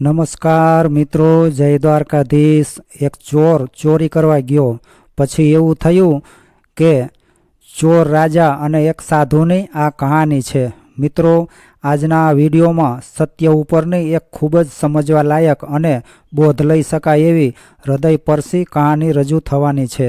નમસ્કાર મિત્રો, જય દ્વારકાધીશ. એક ચોર ચોરી કરવા ગયો. પછી એવું થયું કે ચોર રાજા અને એક સાધુની આ કહાની છે. મિત્રો, આજના વિડીયોમાં સત્ય ઉપરની એક ખૂબ જ સમજવા લાયક અને બોધ લઈ શકાય એવી હૃદયપરસી કહાની રજૂ થવાની છે.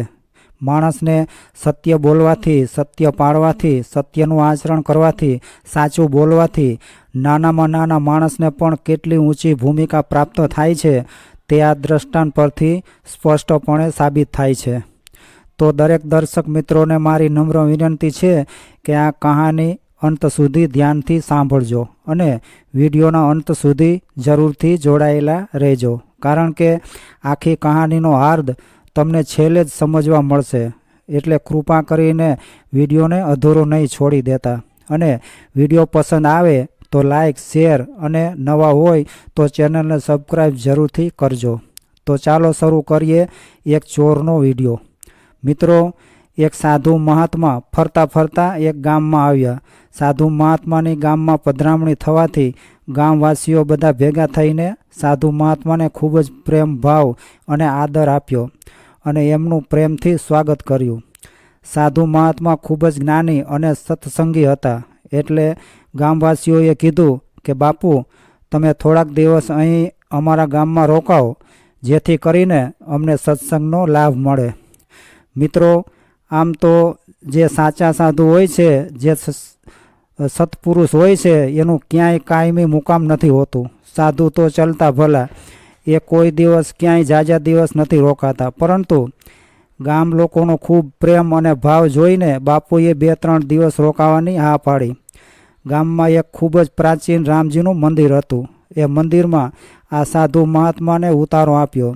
માણસને સત્ય બોલવાથી, સત્ય પાળવાથી, સત્યનું આચરણ કરવાથી, સાચું બોલવાથી નાનામાં નાના માણસને પણ કેટલી ઊંચી ભૂમિકા પ્રાપ્ત થાય છે તે આ દ્રષ્ટાંત પરથી સ્પષ્ટપણે સાબિત થાય છે. તો દરેક દર્શક મિત્રોને મારી નમ્ર વિનંતી છે કે આ કહાની અંત સુધી ધ્યાનથી સાંભળજો અને વિડીયોના અંત સુધી જરૂરથી જોડાયેલા રહેજો. કારણ કે આખી કહાનીનો હાર્દ તમને છેલ્લે જ સમજવા મળશે. એટલે કૃપા કરીને વિડીયોને અધૂરો નહીં છોડી દેતા. અને વીડિયો પસંદ આવે તો લાઈક, શેર અને નવા હોય તો ચેનલને સબસ્ક્રાઈબ જરૂરથી કરજો. તો ચાલો શરૂ કરીએ એક ચોરનો વીડિયો. મિત્રો, એક સાધુ મહાત્મા ફરતા ફરતા એક ગામમાં આવ્યા. સાધુ મહાત્માની ગામમાં પધરામણી થવાથી ગામવાસીઓ બધા ભેગા થઈને સાધુ મહાત્માને ખૂબ જ પ્રેમ, ભાવ અને આદર આપ્યો. અને એમનું પ્રેમથી સ્વાગત કર્યું. સાધુ મહાત્મા ખૂબ જ જ્ઞાની અને સત્સંગી હતા. એટલે ગામવાસીઓએ કીધું કે, બાપુ, તમે થોડાક દિવસ અહીં અમારા ગામમાં રોકાઓ, જેથી કરીને અમને સત્સંગનો લાભ મળે. મિત્રો, આમ તો જે સાચા સાધુ હોય છે, જે સત્પુરુષ હોય છે, એનું ક્યાંય કાયમી મુકામ નથી હોતું. સાધુ તો ચલતા ભલા. એ કોઈ દિવસ ક્યાંય જાજા દિવસ નથી રોકાતા. પરંતુ ગામ લોકોનો ખૂબ પ્રેમ અને ભાવ જોઈને બાપુએ બે ત્રણ દિવસ રોકાવાની હા પાડી. ગામમાં એક ખૂબ જ પ્રાચીન રામજીનું મંદિર હતું. એ મંદિરમાં આ સાધુ મહાત્માને ઉતારો આપ્યો.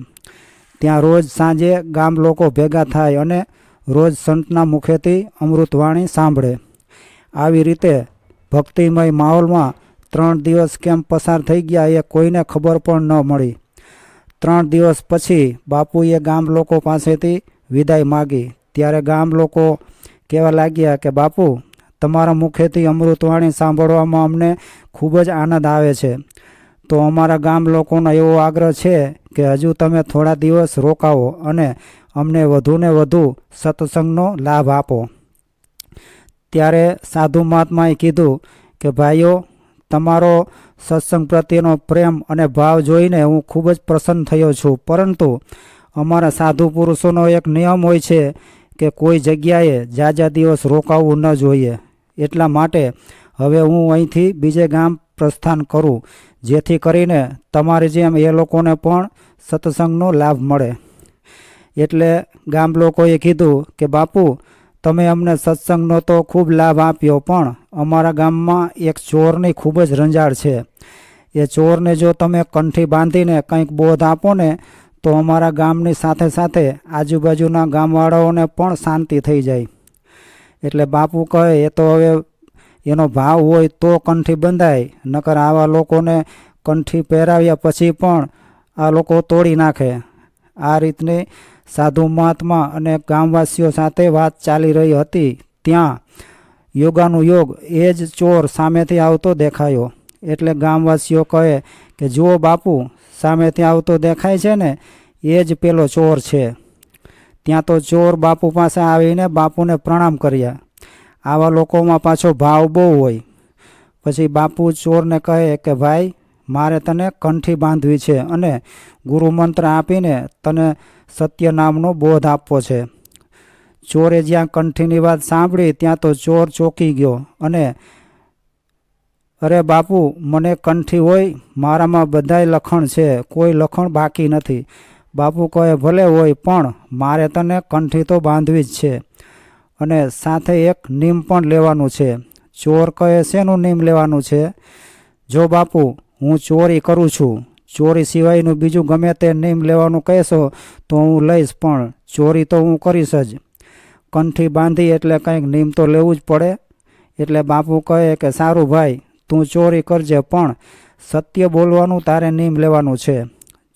ત્યાં રોજ સાંજે ગામ લોકો ભેગા થાય અને રોજ સંતના મુખેથી અમૃતવાણી સાંભળે. આવી રીતે ભક્તિમય માહોલમાં ત્રણ દિવસ કેમ પસાર થઈ ગયા એ કોઈને ખબર પણ ન મળી. ત્રણ દિવસ પછી બાપુએ ગામ લોકો પાસેથી વિદાય માગી. ત્યારે ગામ લોકો કહેવા લાગ્યા કે, બાપુ, તમારા મુખેથી અમૃતવાણી સાંભળવામાં અમને ખૂબ જ આનંદ આવે છે. તો અમારા ગામ લોકોનો એવો આગ્રહ છે કે હજુ તમે થોડા દિવસ રોકાવો અને અમને વધુને વધુ સત્સંગનો લાભ આપો. ત્યારે સાધુ મહાત્માએ કીધું કે, ભાઈઓ, તમારો સત્સંગ પ્રત્યેનો પ્રેમ અને ભાવ જોઈને હું ખૂબ જ પ્રસન્ન થયો છું. પરંતુ અમારા સાધુ પુરુષોનો એક નિયમ હોય છે કે કોઈ જગ્યાએ જાજા દિવસ રોકાવું ન જોઈએ. એટલા માટે હવે હું અહીંથી બીજે ગામ પ્રસ્થાન કરું, જેથી કરીને તમારી જેમ એ લોકોને પણ સત્સંગનો લાભ મળે. એટલે ગામ લોકોએ કીધું કે, બાપુ, તમે અમને સત્સંગનો તો ખૂબ લાભ આપ્યો, પણ અમારા ગામમાં એક ચોરની ખૂબ જ રંજાડ છે. એ ચોરને જો તમે કંઠી બાંધીને કંઈક બોધ આપો ને તો અમારા ગામની સાથે સાથે આજુબાજુના ગામવાળાઓને પણ શાંતિ થઈ જાય. એટલે બાપુ કહે, એ તો હવે એનો ભાવ હોય તો કંઠી બંધાય, નકર આવા લોકોને કંઠી પહેરાવ્યા પછી પણ આ લોકો તોડી નાખે. આ રીતની સાધુ મહાત્મા અને ગામવાસીઓ સાથે વાત ચાલી રહી હતી. ત્યાં યોગાનું યોગ એ જ ચોર સામેથી આવતો દેખાયો. એટલે ગામવાસીઓ કહે કે, જુઓ બાપુ, સામે ત્યાં આવતો દેખાય છે ને, એ જ પેલો ચોર છે. ત્યાં તો ચોર બાપુ પાસે આવીને બાપુને પ્રણામ કર્યા. આવા લોકોમાં પાછો ભાવ બહુ હોય. પછી બાપુ ચોરને કહે કે, ભાઈ, મારે તને કંઠી બાંધવી છે અને ગુરુ મંત્ર આપીને તને સત્ય નામનો બોધ આપવો છે. ચોરે જ્યાં કંઠીની વાત સાંભળી, ત્યાં તો ચોર ચોકી ગયો અને અરે બાપુ, મને કંઠી હોય, મારામાં બધાય લખણ છે, કોઈ લખણ બાકી નથી. બાપુ કહે, ભલે હોય, પણ મારે તને કંઠી તો બાંધવી જ છે. અને સાથે એક નીમ પણ લેવાનું છે. ચોર કહે, શેનું નીમ લેવાનું છે? જો બાપુ, હું ચોરી કરું છું. ચોરી સિવાયનું બીજું ગમે તે નીમ લેવાનું કહેશો, તો હું લઈશ, પણ ચોરી તો હું કરીશ જ. કંઠી બાંધી એટલે કંઈક નીમ તો લેવું જ પડે. એટલે બાપુ કહે કે, સારું ભાઈ તું ચોરી કરજે, પણ સત્ય બોલવાનું તારે નિયમ લેવાનું છે.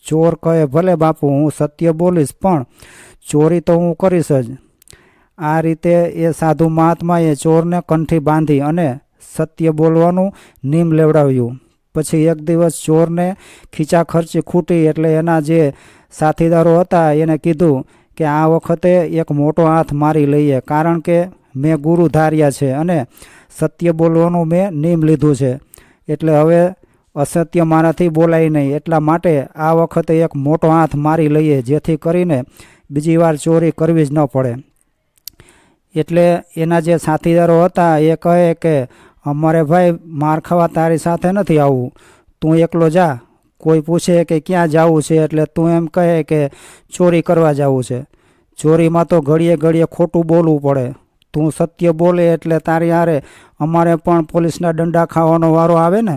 ચોર કહે, ભલે બાપુ, હું સત્ય બોલીશ, પણ ચોરી તો હું કરીશ જ. આ રીતે એ સાધુ મહાત્માએ ચોરને કંઠી બાંધી અને સત્ય બોલવાનું નિમ લેવડાવ્યું. પછી એક દિવસ ચોરને ખીચા ખર્ચી ખૂટી એટલે એના જે સાથીદારો હતા, એને કીધું કે, આ વખતે એક મોટો હાથ મારી લઈએ, કારણ કે મેં ગુરુ ધાર્યા છે અને સત્ય બોલવાનું મેં નિયમ લીધું છે. એટલે હવે અસત્ય મારાથી બોલાય નહીં. એટલા માટે આ વખતે એક મોટો હાથ મારી લઈએ, જેથી કરીને બીજી વાર ચોરી કરવી જ ન પડે. એટલે એના જે સાથીદારો હતા, એ કહે કે, અમારે ભાઈ, માર ખાવા તારી સાથે નથી આવવું તું એકલો જા. કોઈ પૂછે કે ક્યાં જવું છે, એટલે તું એમ કહે કે ચોરી કરવા જવું છે. ચોરીમાં તો ઘડીએ ઘડીએ ખોટું બોલવું પડે. તું સત્ય બોલે એટલે તારી હારે અમારે પણ પોલીસના દંડા ખાવાનો વારો આવે ને?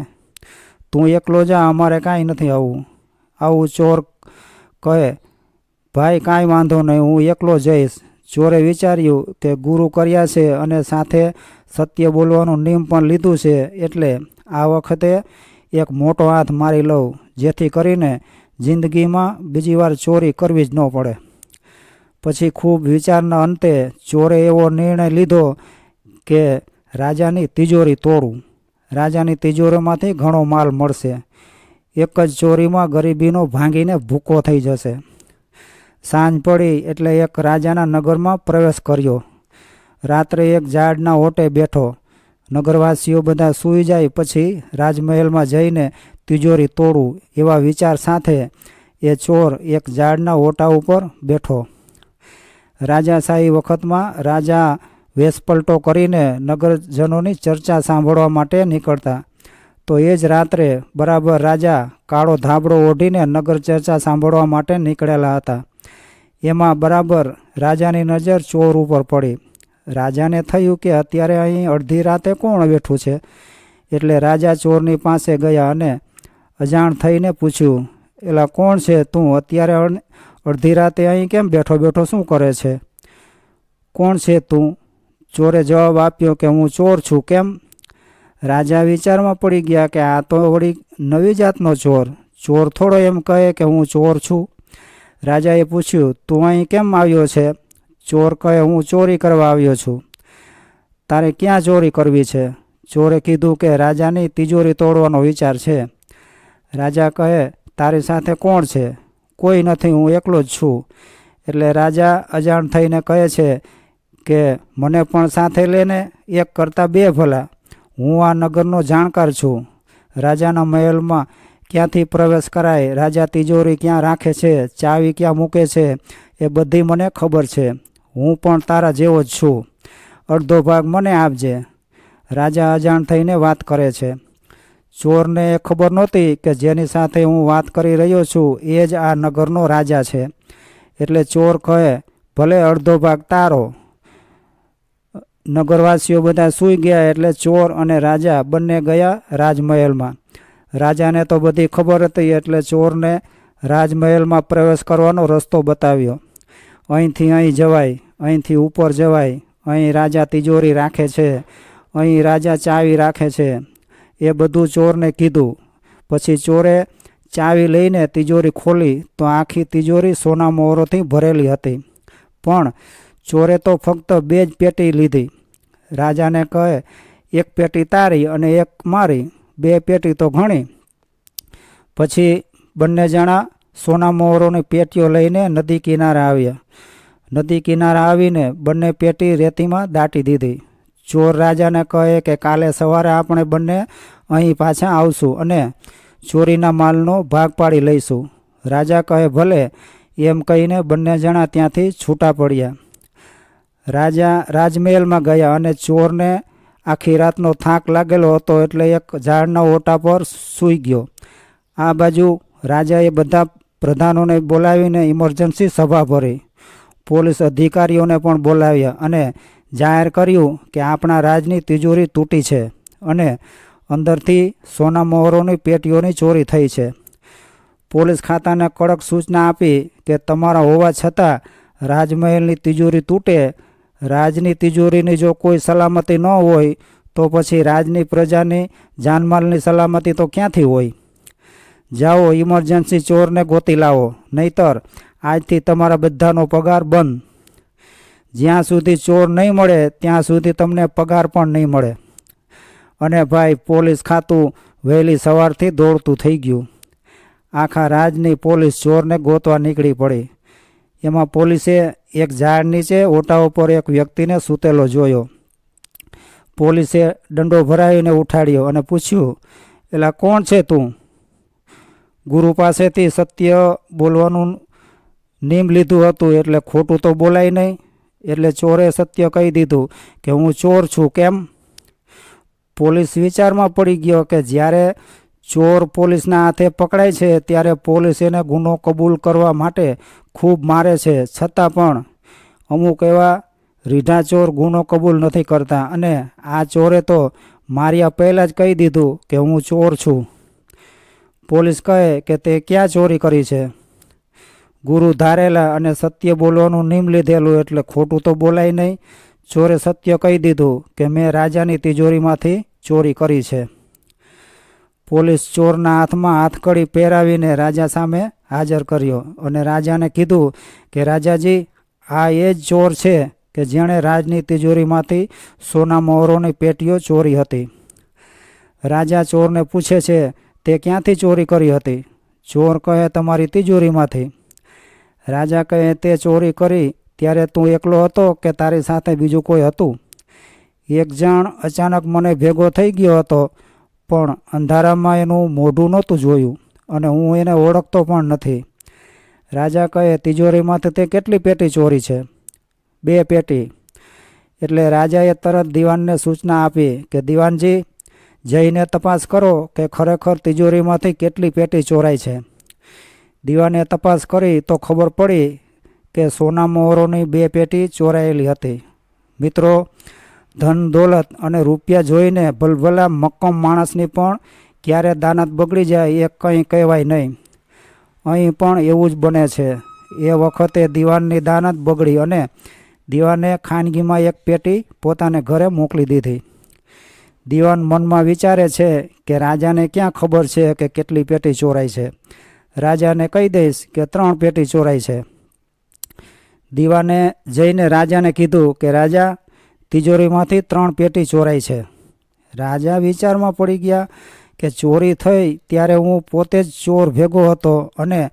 તું એકલો જા, અમારે કાંઈ નથી આવવું આવું ચોર કહે, ભાઈ, કાંઈ વાંધો નહીં, હું એકલો જઈશ. ચોરે વિચાર્યું કે ગુરુ કર્યા છે અને સાથે સત્ય બોલવાનું નિયમ પણ લીધું છે એટલે આ વખતે એક મોટો હાથ મારી લઉં, જેથી કરીને જિંદગીમાં બીજી વાર ચોરી કરવી જ ન પડે. પછી ખૂબ વિચારના અંતે ચોરે એવો નિર્ણય લીધો કે રાજાની તિજોરી તોડું. રાજાની તિજોરીમાંથી ઘણો માલ મળશે. એક જ ચોરીમાં ગરીબીનો ભાંગીને ભૂકો થઈ જશે. સાંજ પડી એટલે એક રાજાના નગરમાં પ્રવેશ કર્યો. રાત્રે એક ઝાડના ઓટે બેઠો. નગરવાસીઓ બધા સૂઈ જાય પછી રાજમહેલમાં જઈને તિજોરી તોડું એવા વિચાર સાથે એ ચોર એક ઝાડના ઓટા ઉપર બેઠો. રાજાશાહી વખતમાં રાજા વેશપલટો કરીને નગરજનોની ચર્ચા સાંભળવા માટે નીકળતા. તો એ જ રાત્રે બરાબર રાજા કાળો ધાબળો ઓઢીને નગર ચર્ચા સાંભળવા માટે નીકળેલા હતા. એમાં બરાબર રાજાની નજર ચોર ઉપર પડી. રાજાને થયું કે અત્યારે અહીં અડધી રાતે કોણ બેઠું છે? એટલે રાજા ચોરની પાસે ગયા અને અજાણ થઈને પૂછ્યું, એલા કોણ છે? તું અત્યારે અડધી રાતે અહીં કેમ બેઠો બેઠો શું કરે છે? કોણ છે તું? ચોરે જવાબ આપ્યો કે હું ચોર છું. કેમ? રાજા વિચારમાં પડી ગયા કે આ તો વળી નવી જાતનો ચોર. ચોર થોડો એમ કહે કે હું ચોર છું. રાજાએ પૂછ્યું, તું અહીં કેમ આવ્યો છે? ચોર કહે, હું ચોરી કરવા આવ્યો છું. તારે ક્યાં ચોરી કરવી છે? ચોરે કીધું કે, રાજાની તિજોરી તોડવાનો વિચાર છે. રાજા કહે, તારી સાથે કોણ છે? કોઈ નથી, હું એકલો જ છું. એટલે રાજા અજાણ થઈને કહે છે કે, મને પણ સાથે લઈને એક કરતાં બે ભલા. હું આ નગરનો જાણકાર છું. રાજાના મહેલમાં ક્યાંથી પ્રવેશ કરાય? રાજા તિજોરી ક્યાં રાખે છે? ચાવી ક્યાં મૂકે છે? એ બધી મને ખબર છે. હું પણ તારા જેવો જ છું. અડધો ભાગ મને આપજે. રાજા અજાણ થઈને વાત કરે છે. ચોરને ખબર નહોતી કે જેની સાથે હું વાત કરી રહ્યો છું, એ જ આ નગરનો રાજા છે. એટલે ચોર કહે, ભલે અડધો ભાગ તારો. નગરવાસીઓ બધા સૂઈ ગયા એટલે ચોર અને રાજા બંને ગયા રાજમહેલમાં. રાજાને તો બધી ખબર હતી એટલે ચોરને રાજમહેલમાં પ્રવેશ કરવાનો રસ્તો બતાવ્યો. અહીંથી અહીં જવાય, અહીંથી ઉપર જવાય, અહીં રાજા તિજોરી રાખે છે, અહીં રાજા ચાવી રાખે છે. એ બધું ચોરને કીધું. પછી ચોરે ચાવી લઈને તિજોરી ખોલી તો આખી તિજોરી સોના મોહરોથી ભરેલી હતી. પણ ચોરે તો ફક્ત બે જ પેટી લીધી. રાજાને કહે, એક પેટી તારી અને એક મારી. બે પેટી તો ઘણી. પછી બંને જણા સોના મોહરોની પેટીઓ લઈને નદી કિનારે આવ્યા. નદી કિનારે આવીને બંને પેટી રેતીમાં દાટી દીધી. ચોર રાજાને કહે કે કાલે સવારે આપણે બંને અહીં પાછા આવશું અને ચોરીના માલનો ભાગ પાડી લઈશું. રાજા કહે, ભલે. એમ કહીને બંને જણા ત્યાંથી છૂટા પડ્યા. રાજા રાજમહેલમાં ગયા અને ચોરને આખી રાતનો થાક લાગેલો હતો એટલે એક ઝાડના ઓટા પર સૂઈ ગયો. આ બાજુ રાજાએ બધા પ્રધાનોને બોલાવીને ઇમરજન્સી સભા ભરી. પોલીસ અધિકારીઓને પણ બોલાવ્યા અને જાહેર કર્યું કે આપણા રાજની તિજોરી તૂટી છે અને અંદરથી સોના મોહરોની પેટીઓની ચોરી થઈ છે. પોલીસ ખાતાને કડક સૂચના આપી કે તમારા હોવા છતાં રાજમહેલની તિજોરી તૂટે, રાજની તિજોરીની જો કોઈ સલામતી ન હોય, તો પછી રાજની પ્રજાની જાનમાલની સલામતી તો ક્યાંથી હોય? જાઓ, ઇમરજન્સી ચોરને ગોતી લાવો, નહીતર આજથી તમારા બધાનો પગાર બંધ. જ્યાં સુધી ચોર નહીં મળે, ત્યાં સુધી તમને પગાર પણ નહીં મળે. અને ભાઈ, પોલીસ ખાતું વહેલી સવારથી દોડતું થઈ ગયું. આખા રાજની પોલીસ ચોરને ગોતવા નીકળી પડી. એમાં પોલીસે એક ઝાડ નીચે ઓટા ઉપર એક વ્યક્તિને સૂતેલો જોયો. પોલીસે દંડો ભરાવીને ઉઠાડ્યો અને પૂછ્યું એટલે કોણ છે તું? ગુરુ પાસેથી સત્ય બોલવાનું નિયમ લીધું હતું એટલે ખોટું તો બોલાય નહીં. એટલે ચોરે સત્ય કહી દીધું કે હું ચોર છું. કેમ? પોલીસ વિચારમાં પડી ગયો કે જ્યારે ચોર પોલીસના હાથે પકડાય છે, ત્યારે પોલીસ એને ગુનો કબૂલ કરવા માટે ખૂબ મારે છે. છતાં પણ અમુક એવા રીઢા ચોર ગુનો કબૂલ નથી કરતા અને આ ચોરે તો માર્યા પહેલાં જ કહી દીધું કે હું ચોર છું. પોલીસ કહે કે તે ક્યાં ચોરી કરી છે? ગુરુ ધારેલા અને સત્ય બોલવાનું નિમ લીધેલું એટલે ખોટું તો બોલાય નહીં. ચોરે સત્ય કહી દીધું કે મેં રાજાની તિજોરીમાંથી ચોરી કરી છે. પોલીસ ચોરના હાથમાં હાથકડી પહેરાવીને રાજા સામે હાજર કર્યો અને રાજાને કીધું કે, રાજાજી, આ એ જ ચોર છે કે જેણે રાજની તિજોરીમાંથી સોના મોહરોની પેટીઓ ચોરી હતી. રાજા ચોરને પૂછે છે, તે ક્યાંથી ચોરી કરી હતી? ચોર કહે, તમારી તિજોરીમાંથી. રાજા કહે, તે ચોરી કરી, ત્યારે તું એકલો હતો કે તારી સાથે બીજું કોઈ હતું? એક જણ અચાનક મને ભેગો થઈ ગયો હતો, પણ અંધારામાં એનું મોઢું નહોતું જોયું અને હું એને ઓળખતો પણ નથી. રાજા કહે તિજોરીમાંથી તે કેટલી પેટી ચોરી છે? બે પેટી. એટલે રાજાએ તરત દિવાનને સૂચના આપી કે, દિવાનજી, જઈને તપાસ કરો કે ખરેખર તિજોરીમાંથી કેટલી પેટી ચોરાઈ છે. દીવાને તપાસ કરી તો ખબર પડી કે સોના મોહરોની બે પેટી ચોરાયેલી હતી. મિત્રો, ધન દોલત અને રૂપિયા જોઈને ભલભલા મક્કમ માણસની પણ ક્યારે દાનત બગડી જાય એ કંઈ કહેવાય નહીં. અહીં પણ એવું જ બને છે. એ વખતે દીવાનની દાનત બગડી અને દીવાને ખાનગીમાં એક પેટી પોતાને ઘરે મોકલી દીધી. દીવાન મનમાં વિચારે છે કે રાજાને ક્યાં ખબર છે કે કેટલી પેટી ચોરાઈ છે. રાજાને કહી દઈશ કે ત્રણ પેટી ચોરાઈ છે. દીવાને જઈને રાજાને કીધું કે, રાજા, તિજોરીમાંથી ત્રણ પેટી ચોરાઈ છે. રાજા વિચારમાં પડી ગયા કે ચોરી થઈ ત્યારે હું પોતે જ ચોર ભેગો હતો અને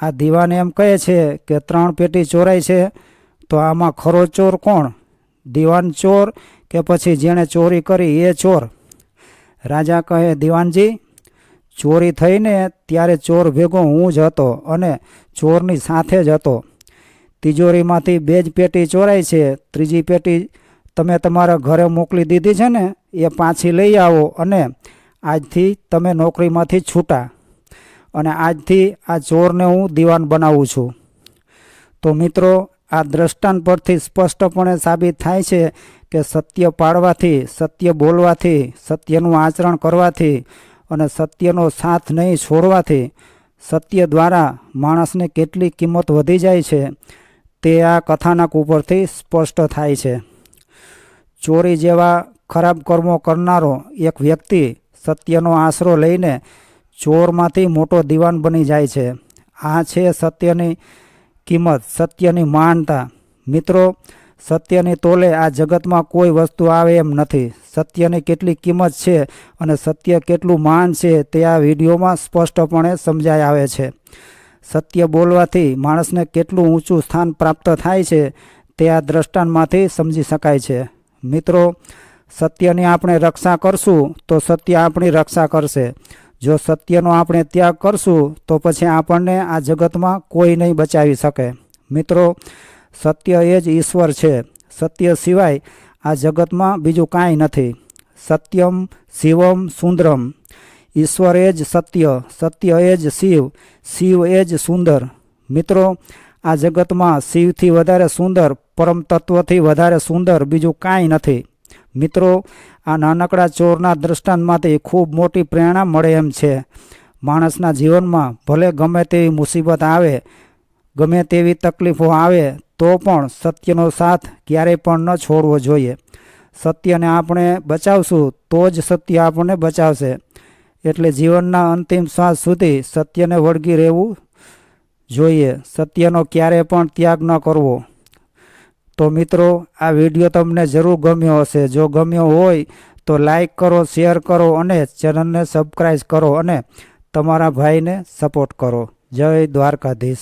આ દીવાને એમ કહે છે કે, ત્રણ પેટી ચોરાઈ છે, તો આમાં ખરો ચોર કોણ? દીવાન ચોર કે પછી જેણે ચોરી કરી એ ચોર? રાજા કહે, દીવાનજી ચોરી થઈને ત્યારે ચોર ભેગો હું જ હતો અને ચોરની સાથે જ હતો. તિજોરીમાંથી બે જ પેટી ચોરાઈ છે. ત્રીજી પેટી તમે તમારા ઘરે મોકલી દીધી છે ને, એ પાછી લઈ આવો અને આજથી તમે નોકરીમાંથી છૂટા. અને આજથી આ ચોરને હું દિવાન બનાવું છું. તો મિત્રો, આ દ્રષ્ટાંત પરથી સ્પષ્ટપણે સાબિત થાય છે કે સત્ય પાળવાથી સત્ય બોલવાથી, સત્યનું આચરણ કરવાથી અને સત્યનો સાથ નહીં છોડવાથી સત્ય દ્વારા માણસને કેટલી કિંમત વધી જાય છે તે આ કથાનક ઉપરથી સ્પષ્ટ થાય છે. ચોરી જેવા ખરાબ કર્મો કરનારો એક વ્યક્તિ સત્યનો આશરો લઈને ચોરમાંથી મોટો દિવાન બની જાય છે. આ છે સત્યની કિંમત, સત્યની માનતા. મિત્રો, સત્યની તોલે આ જગતમાં કોઈ વસ્તુ આવે એમ નથી. સત્યની કેટલી કિંમત છે અને સત્ય કેટલું માન છે તે આ વિડીયોમાં સ્પષ્ટપણે સમજાય આવે છે. સત્ય બોલવાથી માણસને કેટલું ઊંચું સ્થાન પ્રાપ્ત થાય છે તે આ દ્રષ્ટાંતમાંથી સમજી શકાય છે. મિત્રો, સત્યની આપણે રક્ષા કરશું તો સત્ય આપણી રક્ષા કરશે. જો સત્યનો આપણે ત્યાગ કરશું તો પછી આપણને આ જગતમાં કોઈ નહીં બચાવી શકે. મિત્રો, સત્ય એ જ ઈશ્વર છે. સત્ય સિવાય આ જગતમાં બીજું કાંઈ નથી. સત્યમ શિવમ સુંદરમ. ઈશ્વર એ જ સત્ય સત્ય એ જ શિવ શિવ એ જ સુંદર. મિત્રો, આ જગતમાં શિવથી વધારે સુંદર પરમ તત્વથી વધારે સુંદર બીજું કાંઈ નથી. મિત્રો, આ નાનકડા ચોરના દ્રષ્ટાંતમાંથી ખૂબ મોટી પ્રેરણા મળે એમ છે. માણસના જીવનમાં ભલે ગમે તેવી મુસીબત આવે, ગમે તેવી તકલીફો આવે તો પણ સત્યનો સાથ ક્યારેય પણ ન છોડવો જોઈએ. સત્યને આપણે બચાવશું, તો જ સત્ય આપણને બચાવશે. એટલે જીવનના અંતિમ શ્વાસ સુધી સત્યને વળગી રહેવું જોઈએ. સત્યનો ક્યારેય પણ ત્યાગ ન કરવો. તો મિત્રો, આ વીડિયો તમને જરૂર ગમ્યો હશે. જો ગમ્યો હોય, તો લાઈક કરો, શેર કરો અને ચેનલને સબસ્ક્રાઈબ કરો અને તમારા ભાઈને સપોર્ટ કરો. જય દ્વારકાધીશ.